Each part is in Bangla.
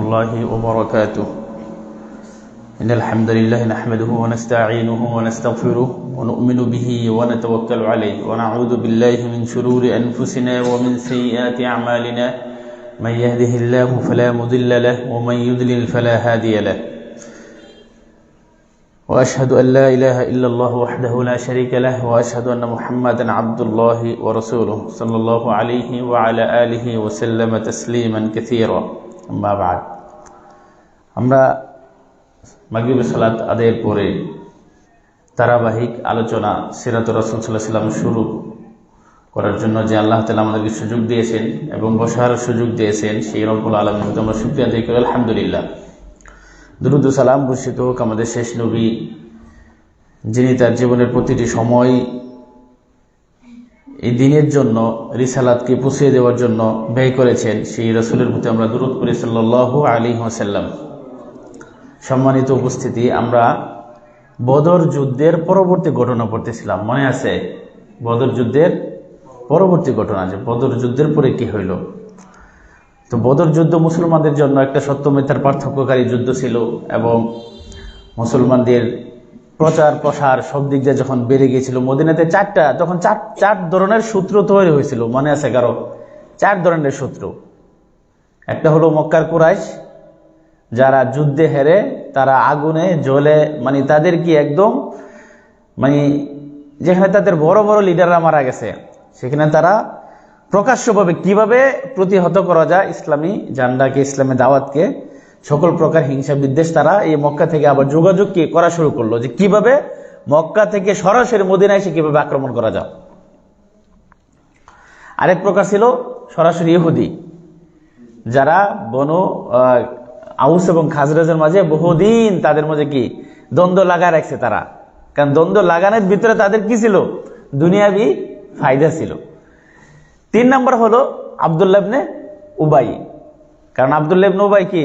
الله وبركاته. إن الحمد لله نحمده ونستعينه ونستغفره ونؤمن به ونتوكل عليه ونعوذ بالله من شرور أنفسنا ومن سيئات أعمالنا. من يهده الله فلا مضل له ومن يضلل فلا هادي له. وأشهد أن لا إله إلا الله وحده لا شريك له وأشهد أن محمدا عبد الله ورسوله صلى الله عليه وعلى آله وسلم تسليما كثيرا. আমরা মাগরিবের সালাত আদায়ের পরে ধারাবাহিক আলোচনা সিরাত রসুল সাল্লাম শুরু করার জন্য যে আল্লাহ তালা আমাদেরকে সুযোগ দিয়েছেন এবং বসার সুযোগ দিয়েছেন, সেই রব্বুল আলমকে আমরা সুক্রিয়া দিয়ে করি, আলহামদুলিল্লাহ। দুরুদ সালাম বর্ষিত হোক আমাদের শেষ নবী, যিনি তার জীবনের প্রতিটি সময় এই দিনের জন্য রিসালাতকে পুষিয়ে দেওয়ার জন্য ব্যয় করেছেন সেই রসুলের প্রতি আমরা দূরত করি সাল্লাহ আলী হাসাল্লাম সম্মানিত উপস্থিতি, আমরা বদর যুদ্ধের পরবর্তী ঘটনা পড়তেছিলাম। মনে আছে? বদর যুদ্ধের পরবর্তী ঘটনা যে বদর যুদ্ধের পরে কি হইল? তো বদর যুদ্ধ মুসলমানদের জন্য একটা সত্য মিথ্যার পার্থক্যকারী যুদ্ধ ছিল এবং মুসলমানদের প্রচার প্রসার সব দিক দিয়ে যখন বেড়ে গিয়েছিল মদিনাতে চারটা, তখন চার চার ধরনের সূত্র তৈরি হয়েছিল, মনে আছে কারও? চার ধরনের সূত্র। একটা হলো মক্কার কুরাইশ, যারা যুদ্ধে হেরে তারা আগুনে, জ্বলে মানে তাদের কি একদম মানে যেখানে তাদের বড় বড় লিডাররা মারা গেছে, সেখানে তারা প্রকাশ্যভাবে কীভাবে প্রতিহত করা যায় ইসলামী জান্ডাকে ইসলামী দাওয়াতকে সকল প্রকার হিংসা বিদ্বেষ তারা এই মক্কা থেকে আবার যোগাযোগ কি করা শুরু করল? যে কীভাবে মক্কা থেকে সরাসরি মদিনা এসে কীভাবে আক্রমণ করা যায়? আরেক প্রকার ছিল সরাসরি ইহুদি, যারা বন আউস এবং খাজরাজের মাঝে বহুদিন তাদের মাঝে কি দ্বন্দ্ব লাগা রাখছে তারা। কারণ দ্বন্দ্ব লাগানোর ভিতরে তাদের কি ছিল? দুনিয়াবি ফায়দা ছিল। তিন নম্বর হলো আবদুল্লাবনে উবাই। কারণ আবদুল্লাবনে উবাই কি?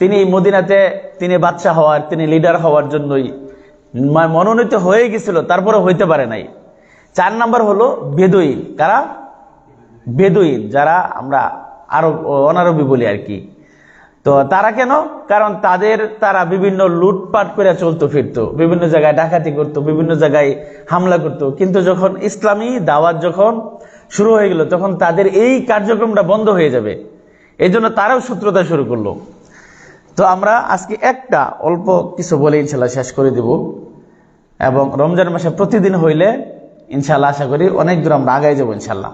তিনি মদিনাতে তিনি বাচ্চা হওয়ার, তিনি লিডার হওয়ার জন্যই মনোনীত হয়ে গেছিল তারপরে হইতে পারে নাই। চার নাম্বার হলো বেদুইন। কারা? বেদুইন, যারা আমরা আরব, অনারবি বলি আর কি। তো তারা কেন? কারণ তাদের, তারা বিভিন্ন লুটপাট করে চলতো, ফিরতো। বিভিন্ন জায়গায় ডাকাতি করত, বিভিন্ন জায়গায় হামলা করত। কিন্তু যখন ইসলামী দাওয়াত যখন শুরু হয়ে গেল, তখন তাদের এই কার্যক্রমটা বন্ধ হয়ে যাবে। এই জন্য তারাও সূত্রতা শুরু করল। তো আমরা আজকে একটা অল্প কিছু বলে ইনশাল্লাহ শেষ করে দিব। এবং রমজান মাসে প্রতিদিন হইলে ইনশাল্লাহ আশা করি অনেক দূর আমরা আগাই যাব ইনশাল্লাহ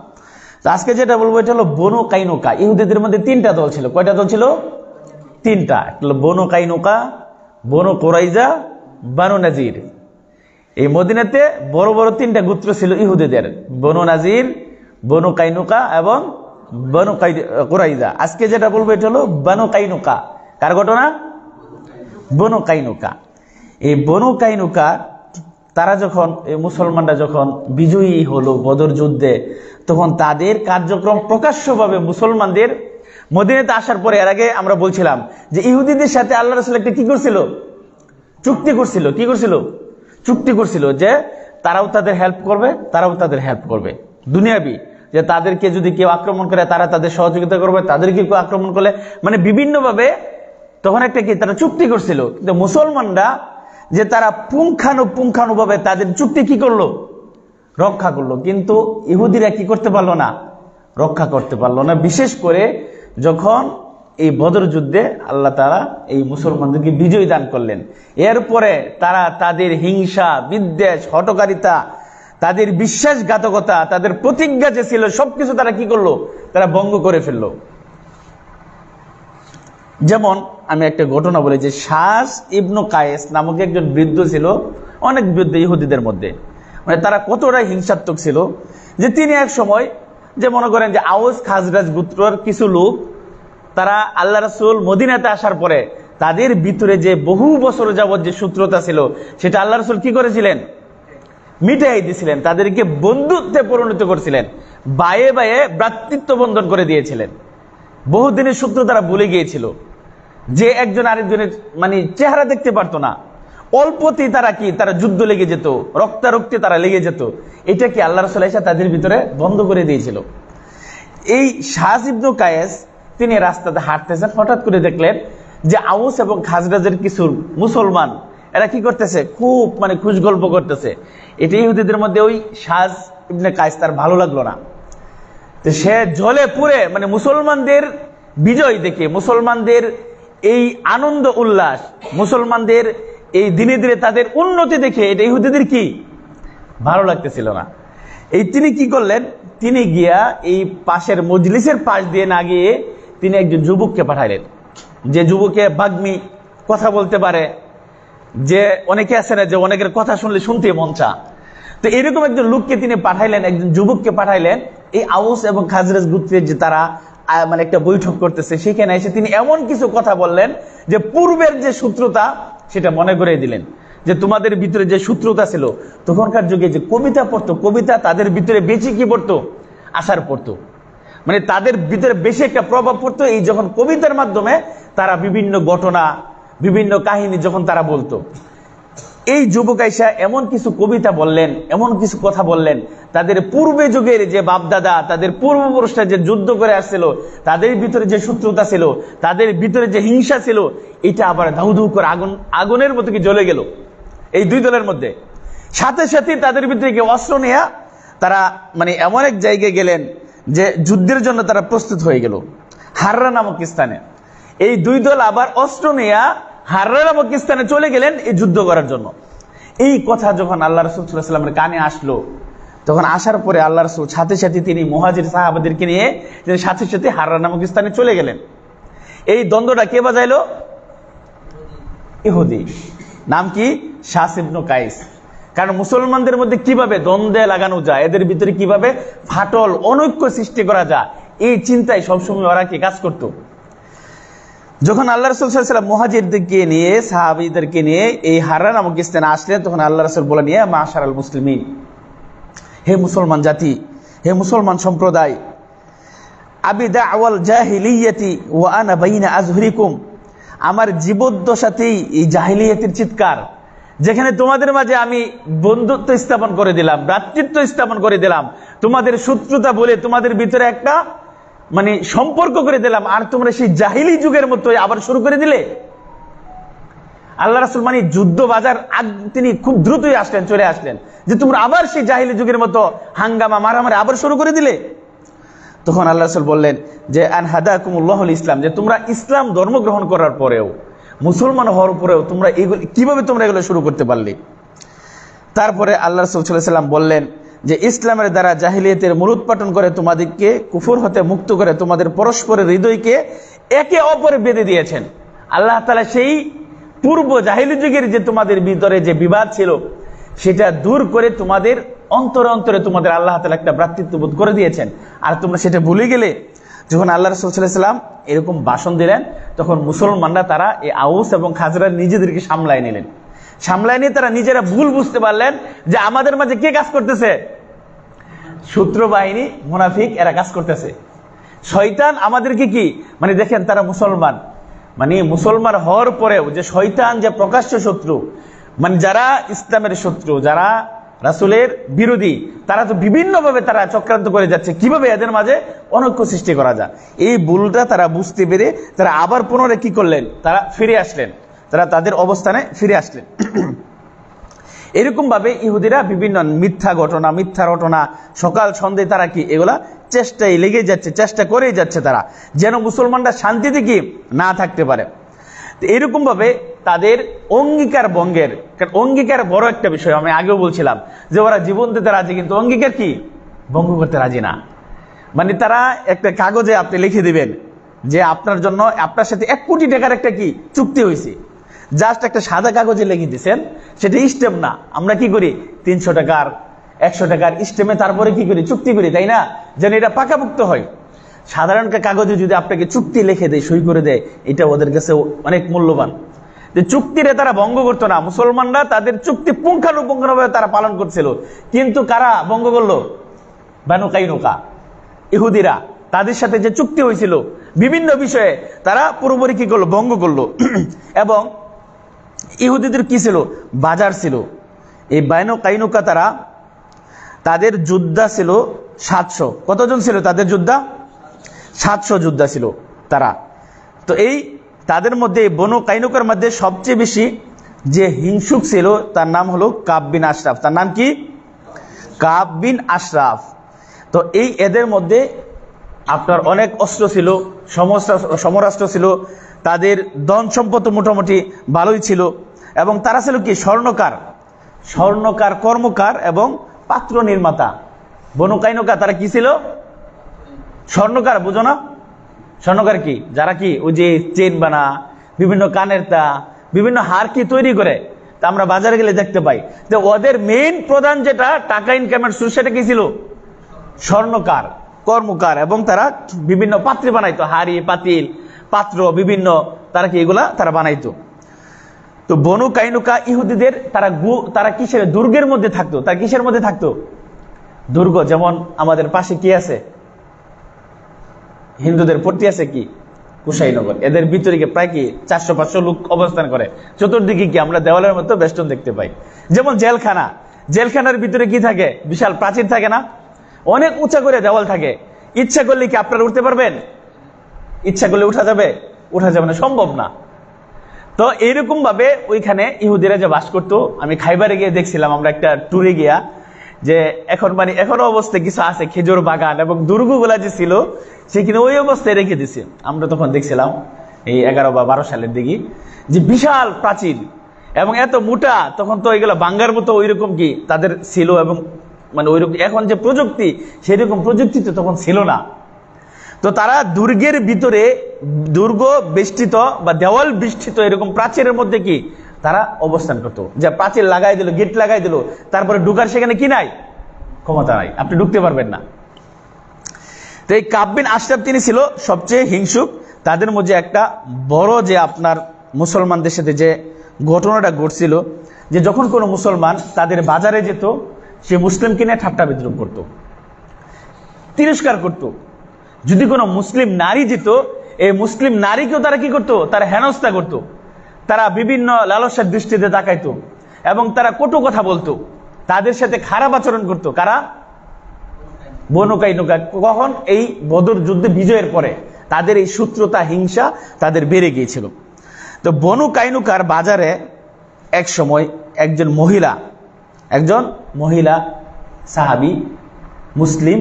তো আজকে যেটা বলব এটা হলো বনু কাইনুকা। ইহুদিদের মধ্যে তিনটা দল ছিল। কয়টা দল ছিল? তিনটা। Banu Qaynuqa, Banu Qurayza, Banu Nadir. এই মদিনাতে বড় বড় তিনটা গোত্র ছিল ইহুদিদের। বনু নাজির, বনু কাইনুকা এবং বনু কোরাইজা। আজকে যেটা বলব এটা হলো বানু কাইনুকা। কার ঘটনা? বনু কাইনুকা। এই বনু কাইনুকা, তারা যখন মুসলমানরা যখন বিজয়ী হলো বদর যুদ্ধে, তখন তাদের কার্যক্রম প্রকাশ্যভাবে মুসলমানদের মদিনাতে আসার পরে, এর আগে আমরা বলছিলাম যে ইহুদিদের সাথে আল্লাহ রসুল একটা কি করছিল? চুক্তি করছিল। কি করছিল? চুক্তি করছিল যে তারাও তাদের হেল্প করবে, তারাও তাদের হেল্প করবে। দুনিয়াবি, যে তাদেরকে যদি কেউ আক্রমণ করে, তারা তাদের সহযোগিতা করবে, তাদেরকে কেউ আক্রমণ করলে মানে বিভিন্নভাবে তখন একটা কি, তারা চুক্তি করছিল। কিন্তু মুসলমানরা যে তারা পুঙ্খানু পুঙ্খানুভাবে তাদের চুক্তি কি করল? রক্ষা করল। কিন্তু ইহুদিরা কি করতে পারল না? রক্ষা করতে পারল না। বিশেষ করে যখন এই বদর যুদ্ধে আল্লাহ তারা এই মুসলমানদেরকে বিজয় দান করলেন। এরপরে তারা তাদের হিংসা, বিদ্বেষ হটকারিতা তাদের বিশ্বাসঘাতকতা, তাদের প্রতিজ্ঞা যে ছিল, সবকিছু তারা কি করল? তারা ভঙ্গ করে ফেলল। যেমন আমি একটা ঘটনা বলি যে শাস ইবনু কায়েস নামক একজন বৃদ্ধ ছিল, অনেক বৃদ্ধ ইহুদিদের মধ্যে। মানে তারা কতটা হিংসাত্মক ছিল যে তিনি এক সময় যে মনে করেন যে আউস খাজরাজ গুত্রর কিছু লোক, তারা আল্লাহ রসুল মদিনাতে আসার পরে তাদের ভিতরে যে বহু বছর যাবৎ যে সূত্রতা ছিল, সেটা আল্লাহ রসুল কি করেছিলেন? মিটাই দিয়েছিলেন তাদেরকে বন্ধুত্বে পরিণত করেছিলেন, বায়ে বায়ে ভ্রাতৃত্ব বন্ধন করে দিয়েছিলেন। বহুদিনের সূত্র তারা ভুলে গিয়েছিল। যে একজন আরেকজনের মানে চেহারা দেখতে পারতো না। অল্পতেই তারা কি, তারা যুদ্ধ লেগে যেত, রক্তারক্তে তারা লেগে যেত। এটা কি আল্লাহ রসুল তাদের ভিতরে বন্ধ করে দিয়েছিল। এই শাহজিবনু কায়েস, তিনি রাস্তাতে হাঁটতেছেন, হঠাৎ করে দেখলেন যে আউস এবং খাজরাজের কিছু মুসলমান, এরা কি করতেছে? খুব মানে খুশ গল্প করতেছে। এটা ইহুদিদের মধ্যে ওই সাজ ইবনে কায়েস তার ভালো লাগল না। তো সে জলে পুরে মানে মুসলমানদের বিজয় দেখে, মুসলমানদের এই আনন্দ উল্লাস মুসলমানদের এই দিনে দিনে তাদের উন্নতি দেখে এটা ইহুদিদের কি? ভালো লাগতেছিল না। এই তিনি কি করলেন? তিনি গিয়া এই পাশের মজলিসের পাশ দিয়ে না গিয়ে তিনি একজন যুবককে পাঠাইলেন। যে যুবকে, বাগ্মি, কথা বলতে পারে। যে অনেকে আছে না, যে অনেকের কথা শুনলে শুনতে মন চা তো এরকম একজন লোককে তিনি পাঠাইলেন, একজন যুবককে পাঠাইলেন। এই আউস এবং খাজরাজ গুত্রের যে তারা মানে একটা বৈঠক করতেছে, সেখানে এসে তিনি এমন কিছু কথা বললেন যে পূর্বের যে সূত্রতা সেটা মনে করে দিলেন। যে তোমাদের ভিতরে যে সূত্রতা ছিল, তখনকার যুগে যে কবিতা পড়তো, কবিতা তাদের ভিতরে বেশি কি পড়তো? আশার পড়তো। মানে তাদের ভিতরে বেশি একটা প্রভাব পড়তো, এই যখন কবিতার মাধ্যমে তারা বিভিন্ন ঘটনা, বিভিন্ন কাহিনী যখন তারা বলতো। এই যুবক আইসা এমন কিছু কবিতা বললেন, এমন কিছু কথা বললেন, তাদের পূর্বে যুগের যে বাপদাদা, তাদের পূর্বপুরুষরা যে যুদ্ধ করে আসছিল, তাদের ভিতরে যে শত্রুতা ছিল, তাদের ভিতরে যে হিংসা ছিল, এটা আবার ধাউ ধু করে আগুন, আগুনের মতো কি জ্বলে গেল? এই দুই দলের মধ্যে। সাথে সাথে তাদের ভিতরে কি অস্ত্র নেয়া তারা মানে এমন এক জায়গায় গেলেন যে যুদ্ধের জন্য তারা প্রস্তুত হয়ে গেল। হাররা নামক স্থানে। এই দুই দল আবার অস্ত্র নেয়া হাররা নামক স্থানে চলে গেলেন এই যুদ্ধ করার জন্য। এই কথা যখন আল্লাহ রসুলামের কানে আসলো, তখন আসার পরে আল্লাহ রসুল সাথে সাথে তিনি মহাজির সাহাবাদেরকে নিয়ে তিনি সাথে সাথে হাররা নামক স্থানে চলে গেলেন। এই দ্বন্দ্বটা কে বাজাইলো? ইহুদি। নাম কি? শাসিবনু কাইস। কারণ মুসলমানদের মধ্যে কীভাবে দ্বন্দ্বে লাগানো যায়, এদের ভিতরে কীভাবে ফাটল অনৈক্য সৃষ্টি করা যায়, এই চিন্তায় সবসময় ওরা কি কাজ করত? যখন আল্লাহ রসুল সাল্লাম মহাজিরদেরকে নিয়ে, সাহাবিদেরকে নিয়ে এই হারা নামক স্থানে আসলেন, তখন আল্লাহ রসুল বলে নিয়ে মা আল মুসলিমিন, হে মুসলমান জাতি, হে মুসলমান সম্প্রদায়, আবি দাওয়াল জাহিলিয়াতি ওয়া আনা বাইনা আজহরিকুম, আমার জীবদ্দশাতেই এই জাহিলিয়াতের চিৎকার, যেখানে তোমাদের মাঝে আমি বন্ধুত্ব স্থাপন করে দিলাম, ভ্রাতৃত্ব স্থাপন করে দিলাম, তোমাদের শত্রুতা বলে তোমাদের ভিতরে একটা মানে সম্পর্ক করে দিলাম, আর তোমরা সেই জাহিলি যুগের মতো আবার শুরু করে দিলে? আল্লাহ রাসুল মানে যুদ্ধ বাজার তিনি খুব দ্রুতই আসলেন, চলে আসলেন। যে তোমরা আবার সেই জাহিলি যুগের মতো হাঙ্গামা, মারামারি আবার শুরু করে দিলে? তখন আল্লাহ রসুল বললেন যে, আন হাদাকুমুল্লাহ ইসলাম যে তোমরা ইসলাম ধর্ম গ্রহণ করার পরেও, মুসলমান হওয়ার পরেও তোমরা এগুলো, কীভাবে তোমরা এগুলো শুরু করতে পারলে? তারপরে আল্লাহ রসুল সাল্লাম বললেন যে ইসলামের দ্বারা জাহিলিয়তের মূলোৎপাটন করে তোমাদেরকে কুফুর হতে মুক্ত করে তোমাদের পরস্পরের হৃদয়কে একে অপরে বেঁধে দিয়েছেন। আল্লাহ তালা সেই পূর্ব জাহিলি যুগের যে তোমাদের ভিতরে যে বিবাদ ছিল, সেটা দূর করে তোমাদের অন্তরে অন্তরে তোমাদের আল্লাহ তালা একটা ভ্রাতৃত্ববোধ করে দিয়েছেন। আর তোমরা সেটা ভুলে গেলে, যখন আল্লাহ রসুলাম এরকম ভাষণ দিলেন, তখন মুসলমানরা তারা এই আউস এবং খাজরা নিজেদেরকে সামলায় নিলেন। সামলায় নিয়ে তারা নিজেরা ভুল বুঝতে পারলেন যে আমাদের মাঝে কে কাজ করতেছে? সূত্র বাহিনী, মুনাফিক, এরা কাজ করতেছে। শয়তান আমাদেরকে কি? মানে দেখেন তারা মুসলমান। মানে মুসলমান হওয়ার পরেও যে শয়তান যে প্রকাশ্য শত্রু মানে যারা ইসলামের শত্রু, যারা রাসুলের বিরোধী, তারা তো বিভিন্নভাবে তারা চক্রান্ত করে যাচ্ছে। কীভাবে এদের মাঝে অনৈক্য সৃষ্টি করা যায়? এই ভুলটা তারা বুঝতে পেরে তারা আবার পুনরায় কি করলেন? তারা ফিরে আসলেন। তারা তাদের অবস্থানে ফিরে আসলেন। এরকম ভাবে ইহুদিরা বিভিন্ন মিথ্যা ঘটনা মিথ্যা ঘটনা সকাল সন্ধে তারা কি এগুলা চেষ্টায় লেগে যাচ্ছে, চেষ্টা করেই যাচ্ছে তারা। যেন মুসলমানরা শান্তিতে কি না থাকতে পারে। তো এরকম ভাবে তাদের অঙ্গীকার ভঙ্গের, কারণ অঙ্গীকার বড় একটা বিষয়, আমি আগেও বলছিলাম যে ওরা জীবন দিতে রাজি, কিন্তু অঙ্গীকার কি? ভঙ্গ করতে রাজি না। মানে তারা একটা কাগজে আপনি লিখে দিবেন যে আপনার জন্য, আপনার সাথে এক কোটি টাকার একটা কি চুক্তি হয়েছে জাস্ট একটা সাদা কাগজে লিখে দিচ্ছেন সেটা স্টেম না। আমরা কি করি? তিনশো টাকার, একশো টাকার স্টেমে তারপরে কি করি? চুক্তি করি, তাই না? যেন এটা পাকাপুক্ত হয়। সাধারণ কাগজে যদি আপনাকে চুক্তি লিখে দেয়, সই করে দেয়, এটা ওদের কাছে অনেক মূল্যবান। যে চুক্তিরে তারা ভঙ্গ করতো না। মুসলমানরা তাদের চুক্তি পুঙ্খানুপুঙ্খানুভাবে তারা পালন করছিল। কিন্তু কারা ভঙ্গ করল? বানু কাইনুকা। ইহুদিরা। তাদের সাথে যে চুক্তি হয়েছিল বিভিন্ন বিষয়ে তারা পুরোপুরি কি করল? ভঙ্গ করল। এবং ইহুদিদের কি ছিল? বাজার ছিল। এই বাইনো কাইনুকা তারা তাদের যোদ্ধা ছিল সাতশো। কতজন ছিল তাদের যোদ্ধা? সাতশো যোদ্ধা ছিল তারা। তো এই তাদের মধ্যে বন কাইনুকার মধ্যে সবচেয়ে বেশি যে হিংসুক ছিল, তার নাম হলো কাব বিন আশরাফ। তার নাম কি? কাব বিন আশরাফ। তো এই এদের মধ্যে আপনার অনেক অস্ত্র ছিল সমরাষ্ট্র ছিল, তাদের ধন সম্পদ মোটামুটি ভালোই ছিল। এবং তারা ছিল কি? স্বর্ণকার। স্বর্ণকার কর্মকার এবং পাত্র নির্মাতা। বনকাইনকা তারা কি ছিল? স্বর্ণকার, বুঝো না? স্বর্ণকার কি? যারা কি? ওই যে চেন বানা, বিভিন্ন কানের তা, বিভিন্ন হার কি তৈরি করে? তা আমরা বাজারে গেলে দেখতে পাই। যে ওদের মেইন প্রধান যেটা, টাকা ইনকামের সোর্স সেটা কি ছিল? স্বর্ণকার। কর্মকার এবং তারা বিভিন্ন পাত্রে বানাইতো, হাড়ি, পাতিল, পাত্র, বিভিন্ন তারা কি এগুলা তারা বানাইতো। তো বনু কাইনুকা ইহুদিদের তারা গু, তারা কিসের দুর্গের মধ্যে থাকতো? তারা কিসের মধ্যে থাকতো? দুর্গ, যেমন আমাদের পাশে কি আছে? হিন্দুদের পট্টি আছে কি? কুশাইনগর। এদের ভিতরে প্রায় কি চারশো, পাঁচশো লোক অবস্থান করে। চতুর্দিকে কি আমরা দেওয়ালের মতো বেষ্টন দেখতে পাই। যেমন জেলখানা। জেলখানার ভিতরে কি থাকে? বিশাল প্রাচীর থাকে না? অনেক উঁচা করে দেওয়াল থাকে। ইচ্ছা করলে কি আপনারা উঠতে পারবেন? ইচ্ছা করলে উঠা যাবে? উঠা যাবে না, সম্ভব না। তো এইরকম ভাবে ওইখানে ইহুদিরা যে বাস করতো, আমি খাইবারে গিয়ে দেখছিলাম, আমরা একটা ট্যুরে গিয়া, যে এখন মানে এখনও অবস্থায় কিছু আছে, খেজুর বাগান এবং দুর্গগুলা যে ছিল সেখানে ওই অবস্থায় রেখে দিছে। আমরা তখন দেখছিলাম, এই এগারো বা বারো সালের দিকে, যে বিশাল প্রাচীন এবং এত মোটা, তখন তো এগুলো বাঙ্গার মতো ওইরকম কি তাদের ছিল এবং মানে ওইরকম, এখন যে প্রযুক্তি, সেরকম প্রযুক্তি তো তখন ছিল না। তো তারা দুর্গের ভিতরে দুর্গ বেষ্টিত বা দেওয়াল বেষ্টিত এরকম প্রাচীরের মধ্যে কি, তারা অবস্থান করতো। যে প্রাচীর লাগাই দিল, গেট লাগাই দিল, তারপরে ঢুকার সেখানে কি নাই? ক্ষমতা নাই। আপনি ঢুকতে পারবেন না। তো এই কাব্বিন আশরাফ তিনি ছিল সবচেয়ে হিংসুক। তাদের মধ্যে একটা বড় যে আপনার মুসলমানদের সাথে যে ঘটনাটা ঘটছিল, যে যখন কোনো মুসলমান তাদের বাজারে যেত সে মুসলিমকে নিয়ে ঠাট্টা বিদ্রুপ করত, তিরস্কার করত। যদি কোনো মুসলিম নারী যেত, এই মুসলিম নারীকেও তারা কি করত? তারা হেনস্থা করত। তারা বিভিন্ন লালসার দৃষ্টিতে তাকাইতো এবং তারা কটু কথা বলতো। তাদের সাথে খারাপ আচরণ করত। কারা? বনুকাই নৌকা কখন? এই বদর যুদ্ধে বিজয়ের পরে। তাদের এই সূত্রতা হিংসা তাদের বেড়ে গিয়েছিল। তো বনু কাইনুকার বাজারে এক সময় একজন মহিলা একজন মহিলা, সাহাবি, মুসলিম,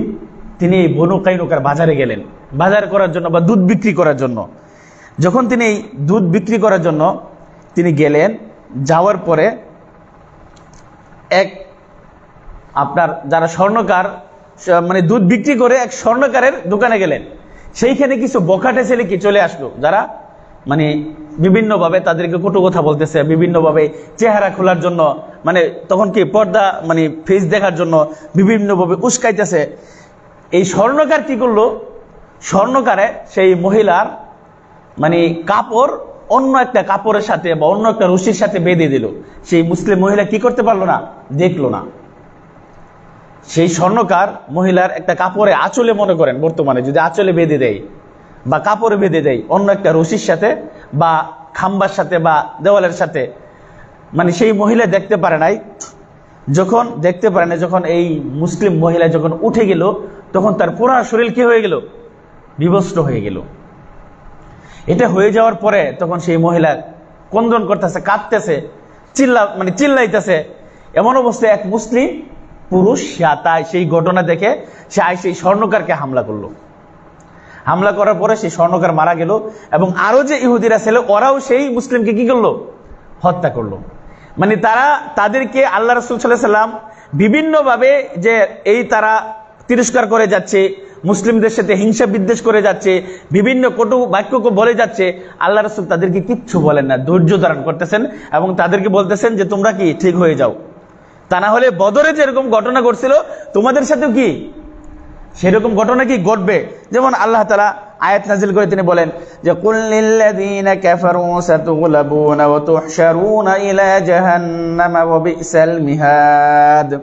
তিনি এই বনু কাইনুকার বাজারে গেলেন। বাজার করার জন্য বা দুধ বিক্রি করার জন্য। যখন তিনি এই দুধ বিক্রি করার জন্য তিনি গেলেন, যাওয়ার পরে এক আপনার যারা স্বর্ণকার মানে দুধ বিক্রি করে এক স্বর্ণকারের দোকানে গেলেন। সেইখানে কিছু বখাটে ছেলে কি চলে আসলো? যারা মানে বিভিন্নভাবে তাদেরকে কটু কথা বলতেছে, বিভিন্নভাবে চেহারা খোলার জন্য মানে তখন কি পর্দা মানে ফেস দেখার জন্য বিভিন্নভাবে উস্কাইতেছে। এই স্বর্ণকার কি করল? স্বর্ণকারে সেই মহিলার মানে কাপড় অন্য একটা কাপড়ের সাথে বা অন্য একটা রশির সাথে বেঁধে দিল। সেই মুসলিম মহিলা কি করতে পারল না? দেখল না। সেই স্বর্ণকার মহিলার একটা কাপড়ে আঁচলে মনে করেন বর্তমানে, যদি আঁচলে বেঁধে দেয় বা কাপড়ে বেঁধে দেয়, অন্য একটা রশির সাথে বা খাম্বার সাথে বা দেওয়ালের সাথে মানে সেই মহিলা দেখতে পারে নাই। যখন দেখতে পারে না যখন এই মুসলিম মহিলা যখন উঠে গেল, তখন তার পুরা শরীর কি হয়ে গেল? বিবস্ত্র হয়ে গেল। এটা হয়ে যাওয়ার পরে তখন সেই মহিলা কন্দন করতেছে, কাঁদতেছে, চিল্লা মানে চিল্লাইতেছে। এমন অবস্থায় এক মুসলিম পুরুষ, সে সেই ঘটনা দেখে সে আয় সেই স্বর্ণকারকে হামলা করল। হামলা করার পরে সেই স্বর্ণকার মারা গেল এবং আরও যে ইহুদিরা ছিল, ওরাও সেই মুসলিমকে কি করল? হত্যা করল। মানে তারা তাদেরকে আল্লাহ রসুল সাল্লাহ সাল্লাম বিভিন্নভাবে যে এই তারা তিরস্কার করে যাচ্ছে, মুসলিমদের সাথে হিংসা বিদ্বেষ করে যাচ্ছে, বিভিন্ন কটু বাক্যকে বলে যাচ্ছে, আল্লাহ রসুল তাদেরকে কিচ্ছু বলেন না, ধৈর্য ধারণ করতেছেন এবং তাদেরকে বলতেছেন যে, তোমরা কি ঠিক হয়ে যাও? তা না হলে বদরে যেরকম ঘটনা ঘটছিল, তোমাদের সাথেও কি? সেরকম ঘটনা কি ঘটবে? যেমন আল্লাহ তালা আয়াত নাজিল করে তিনি বলেন যে মিহাদ।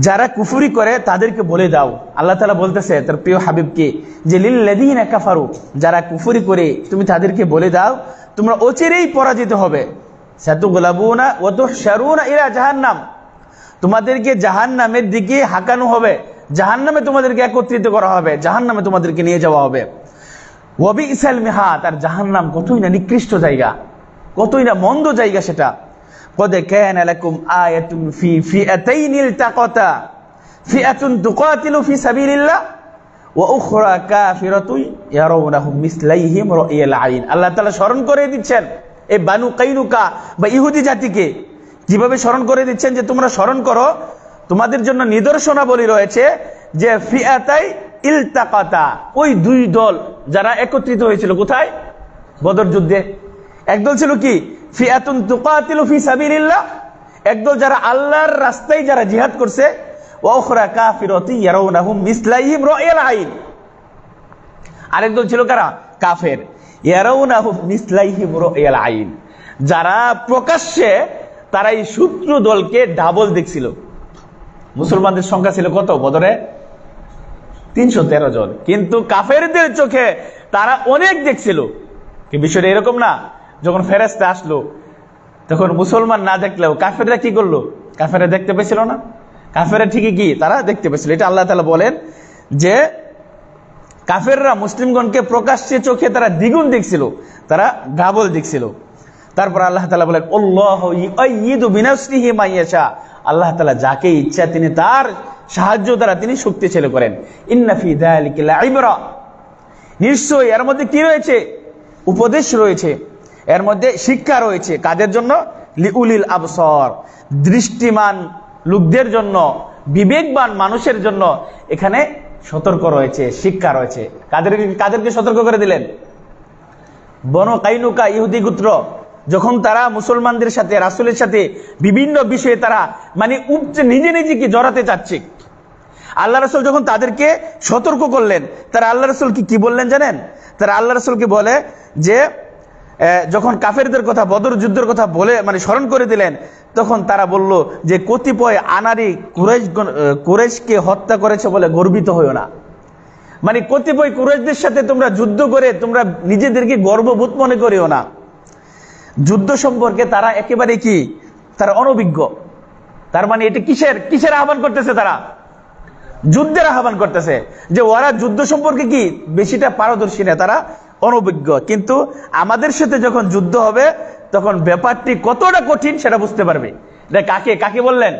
যারা কুফুরি করে, তাদেরকে বলে দাও। আল্লাহ তালা বলতেছে, তার প্রিয় হাবিবকে যে, লিল্লাযীনা কাফারু। যারা কুফুরি করে, তুমি তাদেরকে বলে দাও, তোমরা অচিরেই পরাজিত হবে। সাতুগলাবুনা ওয়া তুহশারুনা ইলা জাহান্নাম। তোমাদেরকে জাহান্নামের দিকে হাঁকানো হবে। জাহান নামে তোমাদেরকে একত্রিত করা হবে জাহান নামে তোমাদেরকে নিয়ে যাওয়া হবে। ওয়াবি ইসাল মেহাত, আর জাহান নাম কতই না নিকৃষ্ট জায়গা, কতই না মন্দ জায়গা সেটা। কদে কেন এলাকুম আয়াতুন ফি ফি এতেই নীল তাকতা ফি এতুন তুকাতিলু ফি সাবিলিল্লাহ ওখরা কাফিরাতুই ইয়ারাউনাহুম মিসলাইহিম রাইয়াল আইন। আল্লাহ তাআলা স্মরণ করে দিচ্ছেন, এ বানু কাইনুকা বা ইহুদি জাতিকে কীভাবে স্মরণ করে দিচ্ছেন যে তোমরা স্মরণ করো তোমাদের জন্য নিদর্শনাবলী রয়েছে যে ফিয়াতাই ইলতাকাতা, ওই দুই দল যারা একত্রিত হয়েছিল কোথায়? বদর যুদ্ধে। একদল ছিল কি? ফিয়াতুন তুকাতিলু ফি সাবিলিল্লাহ। একদল যারা আল্লাহর রাস্তায় যারা জিহাদ করছে ওখরা কাফিরতি ইয়ারাউনাহুম মিসলাইহিম রায়াল আইন। আরেকদল ছিল কারা? কাফের। ইয়ারাউনাহুম মিসলাইহিম রায়াল আইন। যারা প্রকাশ্যে তারা এই শত্রু দলকে ডাবল দেখছিল। মুসলমানদের সংখ্যা ছিল কত? বদরে? তিনশো তেরো জন। কিন্তু কাফেরদের চোখে তারা অনেক দেখছিল। বিষয়টা এরকম না? যখন ফেরেস্তে আসলো, তখন মুসলমান না দেখলেও কাফেররা কি করল? কাফেররা দেখতে পেয়েছিল না। কাফেররা ঠিকই কি? তারা দেখতে পেয়েছিল। এটা আল্লাহ তালা বলেন যে, কাফেররা মুসলিমগণকে প্রকাশ্যে চোখে তারা দ্বিগুণ দেখছিল। তারা ডাবল দেখছিল। তারপর আল্লাহ তালা বলেন আল্লাহ তালা যাকে ইচ্ছা তিনি তার সাহায্য দ্বারা তিনি শক্তিশালী করেন। ইন্নাফি ইবরা নিশ্চয়ই এর মধ্যে কি রয়েছে? উপদেশ রয়েছে। এর মধ্যে শিক্ষা রয়েছে। কাদের জন্য? লিউলিল আবসর। দৃষ্টিমান লোকদের জন্য, বিবেকবান মানুষের জন্য এখানে সতর্ক রয়েছে, শিক্ষা রয়েছে। কাদেরকে কাদেরকে সতর্ক করে দিলেন? বন কাইনুকা ইহুদি গুত্র। যখন তারা মুসলমানদের সাথে, রাসুলের সাথে বিভিন্ন বিষয়ে তারা মানে উপচে নিজে নিজেকে জড়াতে চাচ্ছে। আল্লাহ রসুল যখন তাদেরকে সতর্ক করলেন, তারা আল্লাহ রসুল কি কি বললেন জানেন? তারা আল্লাহ রসুলকে বলে যে যখন কাফেরদের কথা, বদর যুদ্ধের কথা বলে মানে স্মরণ করে দিলেন, তখন তারা বলল যে, কতিপয় আনারি কুরেশ কুরেশকে হত্যা করেছে বলে গর্বিত হইও না। মানে কতিপয় কুরেশদের সাথে তোমরা যুদ্ধ করে তোমরা নিজেদেরকে গর্ববোধ মনে করিও না। যুদ্ধ সম্পর্কে তারা একেবারে কি? তারা অনভিজ্ঞ। তার মানে এটা কিসের? কিসের আহ্বান করতেছে তারা? যুদ্ধের আহ্বান করতেছে যে ওরা যুদ্ধ সম্পর্কে কি? বেশিটা পারদর্শী না, তারা অনভিজ্ঞ। কিন্তু আমাদের সাথে যখন যুদ্ধ হবে, তখন ব্যাপারটি কতটা কঠিন সেটা বুঝতে পারবে। এটা কাকে? কাকে বললেন?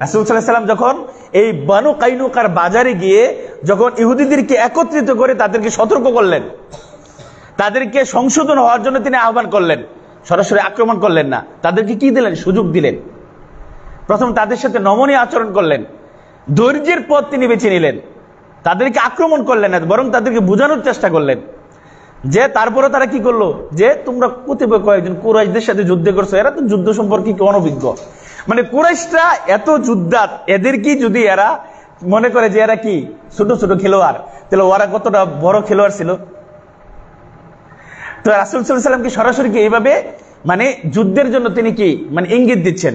রাসুল যখন এই বানু কাইনুকার বাজারে গিয়ে যখন ইহুদিদেরকে একত্রিত করে তাদেরকে সতর্ক করলেন, তাদেরকে সংশোধন হওয়ার জন্য তিনি আহ্বান করলেন সরাসরি আক্রমণ করলেন না। তাদেরকে কি দিলেন? সুযোগ দিলেন। প্রথম তাদের সাথে নমনীয় আচরণ করলেন। ধৈর্যের পথ তিনি বেছে নিলেন। তাদেরকে আক্রমণ করলেন না, বরং তাদেরকে বোঝানোর চেষ্টা করলেন। যে তারপরে তারা কি করল? যে তোমরা কতিপয় কয়েকজন কুরাইশদের সাথে যুদ্ধ করছ, এরা তো যুদ্ধ সম্পর্কে অনভিজ্ঞ? মানে কুরাইশরা এত যুদ্ধাত এদের কি যদি এরা মনে করে যে এরা কি? ছোট ছোট খেলোয়াড়, তাহলে ওরা কতটা বড় খেলোয়াড় ছিল? তো রাসুল সাল্লামকে সরাসরি কি এইভাবে মানে যুদ্ধের জন্য তিনি কি মানে ইঙ্গিত দিচ্ছেন?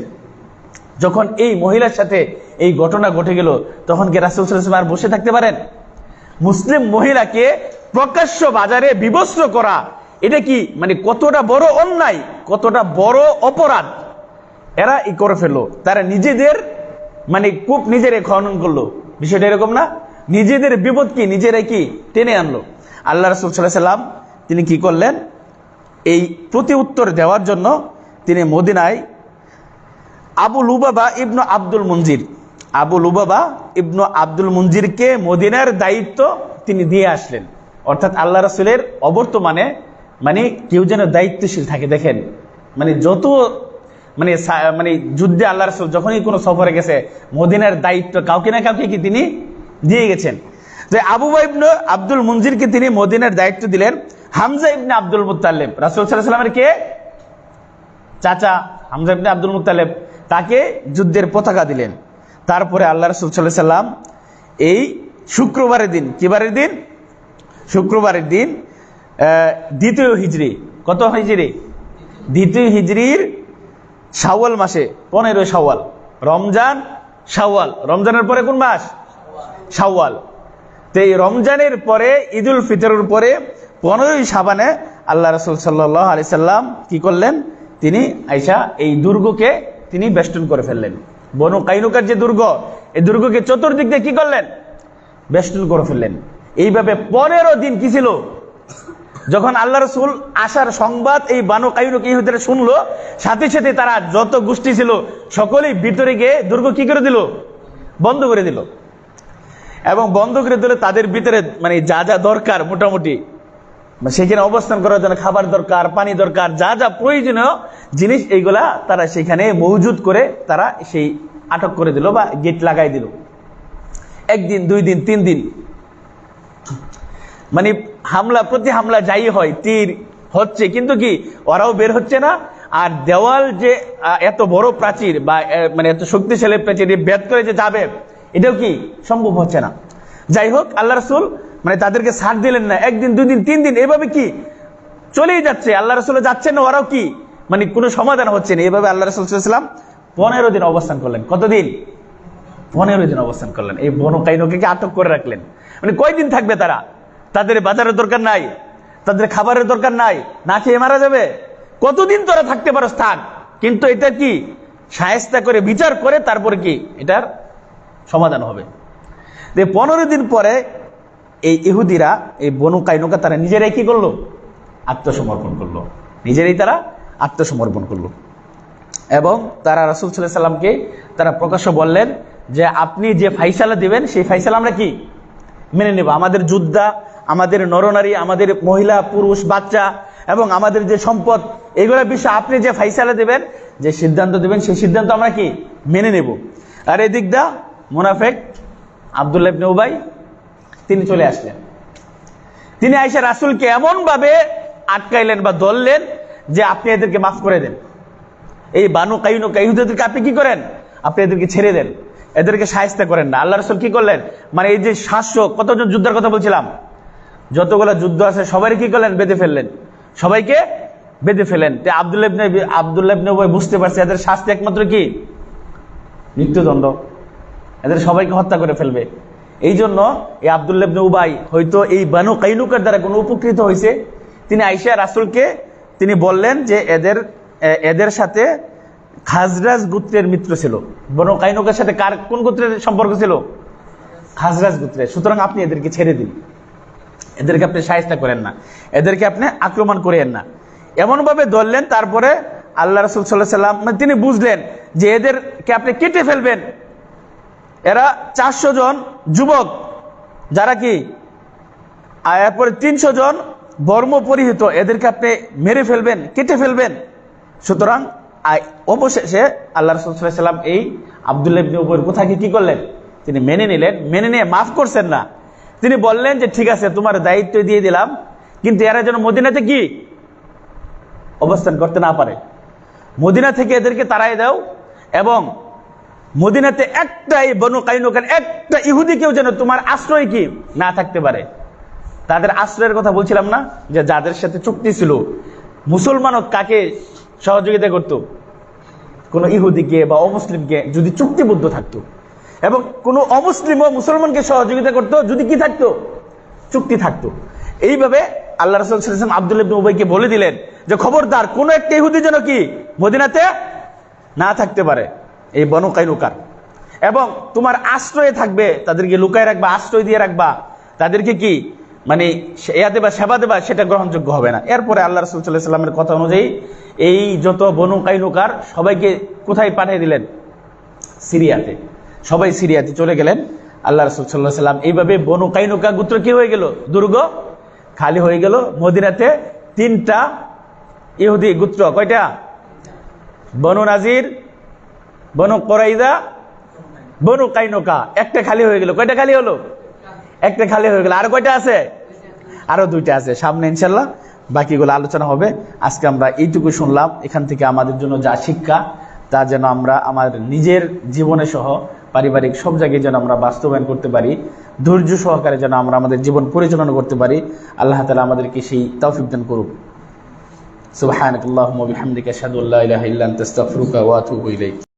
যখন এই মহিলার সাথে এই ঘটনা ঘটে গেল, তখন কি রাসুল সাল্লাম আর বসে থাকতে পারেন? মুসলিম মহিলাকে প্রকাশ্য বাজারে বিবস্ত্র করা, এটা কি মানে কতটা বড় অন্যায়, কতটা বড় অপরাধ? এরা ই করে ফেলল। তারা নিজেদের মানে কূপ নিজেরাই খনন করল। বিষয়টা এরকম না? নিজেদের বিপদ কি, নিজেরাই কি টেনে আনলো। আল্লাহ রসুল সাল্লাহ সাল্লাম তিনি কি করলেন? এই প্রতি উত্তর দেওয়ার জন্য তিনি মদিনায় আবু লুবাবা ইবনু আব্দুল মঞ্জির আবু লুবাবা ইবনু আব্দুল মঞ্জিরকে মদিনার দায়িত্ব তিনি দিয়ে আসলেন। অর্থাৎ আল্লাহ রসুলের অবর্তমানে মানে কেউ যেন দায়িত্বশীল থাকে। দেখেন মানে যত মানে মানে যুদ্ধে আল্লাহ রসুল যখনই কোনো সফরে গেছে, মদিনার দায়িত্ব কাউকে না কাউকে কি তিনি দিয়ে গেছেন? যে আবু ইবনু আব্দুল মঞ্জিরকে তিনি মদিনের দায়িত্ব দিলেন। হামজা ইবনে আব্দুল মুতাল্লেব রাসুল সাল্লামের কে? চাচা হামজা ইবনে আব্দুল মুতালেব তাকে যুদ্ধের পতাকা দিলেন। তারপরে আল্লাহ রসুল সাল্লাম এই শুক্রবারের দিন কিবারের দিন? শুক্রবারের দিন দ্বিতীয় হিজড়ি কত হিজড়ি দ্বিতীয় হিজড়ির শাওয়াল মাসে পনেরো শাওয়াল। রমজান শাওয়াল। রমজানের পরে কোন মাস? শাওয়াল। তো এই রমজানের পরে, ঈদুল ফিতরের পরে, পনেরোই সাবানে আল্লাহ রসুল সাল্লাহ আলি সাল্লাম কি করলেন? তিনি আইসা এই দুর্গকে তিনি বেষ্টন করে ফেললেন। বনু কাইনুকার যে দুর্গ, এই দুর্গকে চতুর্দিক দিয়ে কি করলেন? বেষ্টন করে ফেললেন। এইভাবে পনেরো দিন কি ছিল? যখন আল্লাহ রসুল আসার সংবাদ এই বানু কাইনুক ইহুদিরা শুনলো, সাথে সাথে তারা যত গোষ্ঠী ছিল, সকলেই ভিতরে গিয়ে দুর্গ কি করে দিল? বন্ধ করে দিল। এবং বন্ধ করে দিলে তাদের ভিতরে মানে যা যা দরকার মোটামুটি। মানে সেখানে অবস্থান করার জন্য খাবার দরকার, পানি দরকার, যা যা প্রয়োজনীয় জিনিস এইগুলা তারা সেখানে মজুদ করে তারা সেই আটক করে দিল বা গেট লাগাই দিল। একদিন, দুই দিন, তিন দিন। মানে হামলা, প্রতি হামলা যাই হয়, তীর হচ্ছে, কিন্তু কি ওরাও বের হচ্ছে না। আর দেওয়াল যে এত বড় প্রাচীর বা মানে এত শক্তিশালী প্রাচীর ভেদ করে যে যাবে এটাও কি সম্ভব হচ্ছে না। যাই হোক, আল্লাহ রসুল মানে তাদেরকে ছাড় দিলেন না। একদিন দুই দিন তিন দিন, এভাবে কি চলেই যাচ্ছে? আল্লাহ রসুল যাচ্ছেন না, ওরাও কি? মানে কোনো সমাধান হচ্ছে না। এভাবে আল্লাহ রসুলাম পনেরো দিন অবস্থান করলেন। কতদিন? পনেরো দিন অবস্থান করলেন। এই বনু কাইনকে আটক করে রাখলেন? মানে কয়দিন থাকবে তারা? তাদের বাজারের দরকার নাই, তাদের খাবারের দরকার নাই, না খেয়ে মারা যাবে? কতদিন তোরা থাকতে পারো থাক কিন্তু এটা কি, সায়স্তা করে, বিচার করে, তারপরে কি? এটার সমাধান হবে। যে পনেরো দিন পরে এই ইহুদিরা, এই বনু কাইনকা, তারা নিজেরাই কি করল? আত্মসমর্পণ করল। নিজেরাই তারা আত্মসমর্পণ করল। এবং তারা রাসুল সাল্লাহ সাল্লামকে তারা প্রকাশ্য বললেন যে, আপনি যে ফাইসালা দিবেন, সেই ফাইসালা আমরা কি? মেনে নেব। আমাদের যোদ্ধা, আমাদের নরনারী, আমাদের মহিলা, পুরুষ, বাচ্চা এবং আমাদের যে সম্পদ এইগুলো বিষয়ে আপনি যে ফাইসালা দেবেন, যে সিদ্ধান্ত দেবেন, সেই সিদ্ধান্ত আমরা কি? মেনে নেব। আর এদিক দা মুনাফেক আবদুল্লাহ ইবনে উবাই, তিনি চলে আসলেন। তিনি আইসা রাসুলকে এমনভাবে আটকাইলেন বা ধরলেন যে আপনি এদেরকে মাফ করে দেন। এই বানু কাইনু কাইহুদেরকে আপনি কি করেন? আপনি এদেরকে ছেড়ে দেন। এদেরকে সাহায্য করেন না। আল্লাহ রসুল কি করলেন? মানে এই যে সাতশো কতজন যুদ্ধের কথা বলছিলাম, যতগুলো যুদ্ধ আছে সবাই কি করলেন? বেঁধে ফেললেন। সবাইকে বেঁধে ফেলেন আবদুল্লাহ ইবনে বুঝতে পারছে এদের শাস্তি একমাত্র কি? মৃত্যুদণ্ড। এদের সবাইকে হত্যা করে ফেলবে। এই জন্য এই আবদুল্লাহ ইবনে উবাই হয়তো এই বানু কাইনুকার দ্বারা কোনো উপকৃত হয়েছে। তিনি আইসা রাসুলকে তিনি বললেন যে এদের এদের সাথে খাজরাজ গুত্রের মিত্র ছিল। বনু কাইনুকের সাথে কার, কোন গোত্রের সম্পর্ক ছিল? খাজরাজ গোত্রের। সুতরাং আপনি এদেরকে ছেড়ে দিন। এদেরকে আপনি সাহায্য করেন না। এদেরকে আপনি আক্রমণ করেন না। এমনভাবে ধরলেন, তারপরে আল্লাহ রসুল সাল্লাহ সাল্লাম মানে তিনি বুঝলেন যে এদেরকে আপনি কেটে ফেলবেন। এরা চারশো জন যুবক, যারা কি? আর এরপরে তিনশো জন বর্ম পরিহিত, এদেরকে আপনি মেরে ফেলবেন, কেটে ফেলবেন। সুতরাং অবশেষে আল্লাহ রসুলাম এই আবদুল্লাহ উবৈর কোথাকে কি করলেন? তিনি মেনে নিলেন, মেনে নিয়ে মাফ করছেন না। তিনি বললেন যে, ঠিক আছে, তোমার দায়িত্ব দিয়ে দিলাম, কিন্তু এরা যেন মদিনাতে কি? অবস্থান করতে না পারে। মদিনা থেকে এদেরকে তাড়াই দাও এবং মদিনাতে একটা এই বনু কাইনুকার, একটা ইহুদি কেউ যেন তোমার আশ্রয় কি? না থাকতে পারে। তাদের আশ্রয়ের কথা বলছিলাম না? যে যাদের সাথে চুক্তি ছিল, মুসলমানও কাকে সহযোগিতা করত? কোন ইহুদিকে বা অমুসলিমকে যদি চুক্তিবদ্ধ থাকতো। এবং কোন অমুসলিম ও মুসলমানকে সহযোগিতা করত, যদি কি থাকতো? চুক্তি থাকতো। এইভাবে আল্লাহ রসুল সাল্লাম আব্দুল উবাইকে বলে দিলেন যে, খবরদার, কোন একটা ইহুদি যেন কি মদিনাতে না থাকতে পারে। এই বনু কাইনুকার। এবং তোমার আশ্রয়ে থাকবে, তাদেরকে লুকায় রাখবা, আশ্রয় দিয়ে রাখবা। তাদেরকে কি? মানে ইয়া দেবা, সেবা দেবা, সেটা গ্রহণযোগ্য হবে না। এরপরে আল্লাহ রসুল কথা অনুযায়ী এই যত বনু কাইনুকার, সবাইকে কোথায় পাঠিয়ে দিলেন? সিরিয়াতে। সবাই সিরিয়াতে চলে গেলেন। আল্লাহ রসুল সাল্লাহ সাল্লাম এইভাবে বনু কাইনুকা গোত্র কি হয়ে গেল? দুর্গ খালি হয়ে গেল। মদিনাতে তিনটা ইহুদি গোত্র, কয়টা? বনু নাজির বনু কোরাইদা, বনু কাইনকা, একটা খালি হয়ে গেল। কয়টা খালি হলো? একটা খালি হয়ে গেল। আর কয়টা আছে? আরও দুইটা আছে। সামনে ইনশাল্লাহ বাকিগুলো আলোচনা হবে। আজকে আমরা এইটুকু শুনলাম। এখান থেকে আমাদের জন্য যা শিক্ষা, তা যেন আমরা আমার নিজের জীবনে সহ পারিবারিক সব জায়গায় যেন আমরা বাস্তবায়ন করতে পারি। ধৈর্য সহকারে যেন আমরা আমাদের জীবন পরিচালনা করতে পারি। আল্লাহ তালা আমাদেরকে সেই তৌফিক দান করুক। আতুবু ইলাইক।